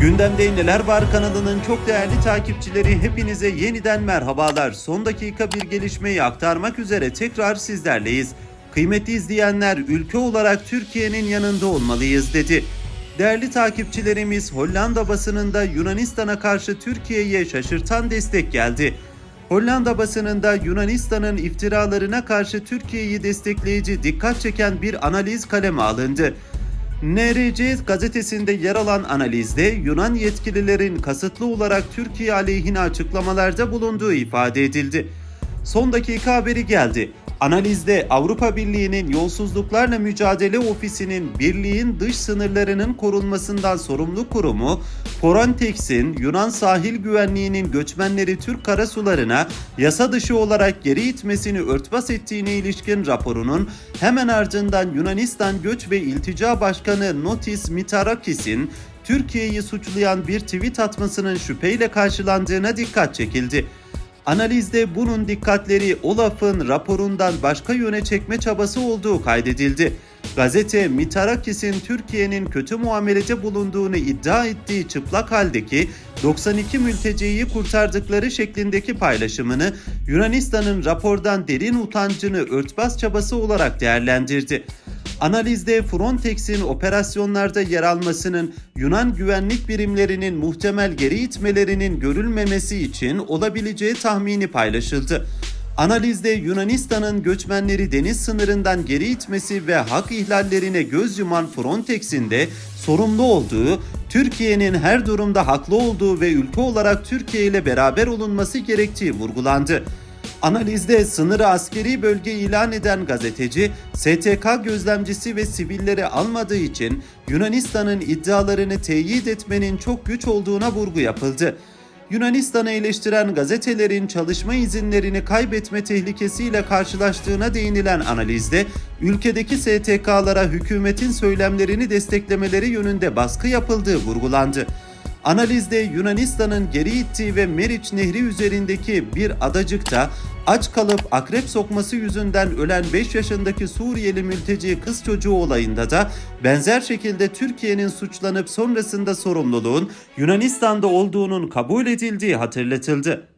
Gündemde Neler Var kanalının çok değerli takipçileri hepinize yeniden merhabalar. Son dakika bir gelişmeyi aktarmak üzere tekrar sizlerleyiz. Kıymetli izleyenler ülke olarak Türkiye'nin yanında olmalıyız dedi. Değerli takipçilerimiz Hollanda basınında Yunanistan'a karşı Türkiye'ye şaşırtan destek geldi. Hollanda basınında Yunanistan'ın iftiralarına karşı Türkiye'yi destekleyici dikkat çeken bir analiz kaleme alındı. NRC gazetesinde yer alan analizde Yunan yetkililerin kasıtlı olarak Türkiye aleyhine açıklamalarda bulunduğu ifade edildi. Son dakika haberi geldi. Analizde Avrupa Birliği'nin Yolsuzluklarla Mücadele Ofisi'nin birliğin dış sınırlarının korunmasından sorumlu kurumu Frontex'in Yunan sahil güvenliğinin göçmenleri Türk karasularına yasa dışı olarak geri itmesini örtbas ettiğine ilişkin raporunun hemen ardından Yunanistan Göç ve İltica Başkanı Notis Mitarakis'in Türkiye'yi suçlayan bir tweet atmasının şüpheyle karşılandığına dikkat çekildi. Analizde bunun dikkatleri Olaf'ın raporundan başka yöne çekme çabası olduğu kaydedildi. Gazete Mitarakis'in Türkiye'nin kötü muamelede bulunduğunu iddia ettiği çıplak haldeki 92 mülteciyi kurtardıkları şeklindeki paylaşımını Yunanistan'ın rapordan derin utancını örtbas çabası olarak değerlendirdi. Analizde Frontex'in operasyonlarda yer almasının Yunan güvenlik birimlerinin muhtemel geri itmelerinin görülmemesi için olabileceği tahmini paylaşıldı. Analizde Yunanistan'ın göçmenleri deniz sınırından geri itmesi ve hak ihlallerine göz yuman Frontex'in de sorumlu olduğu, Türkiye'nin her durumda haklı olduğu ve ülke olarak Türkiye ile beraber olunması gerektiği vurgulandı. Analizde sınırı askeri bölge ilan eden gazeteci, STK gözlemcisi ve sivilleri almadığı için Yunanistan'ın iddialarını teyit etmenin çok güç olduğuna vurgu yapıldı. Yunanistan'ı eleştiren gazetelerin çalışma izinlerini kaybetme tehlikesiyle karşılaştığına değinilen analizde, ülkedeki STK'lara hükümetin söylemlerini desteklemeleri yönünde baskı yapıldığı vurgulandı. Analizde Yunanistan'ın geri ittiği ve Meriç Nehri üzerindeki bir adacıkta aç kalıp akrep sokması yüzünden ölen 5 yaşındaki Suriyeli mülteci kız çocuğu olayında da benzer şekilde Türkiye'nin suçlanıp sonrasında sorumluluğun Yunanistan'da olduğunun kabul edildiği hatırlatıldı.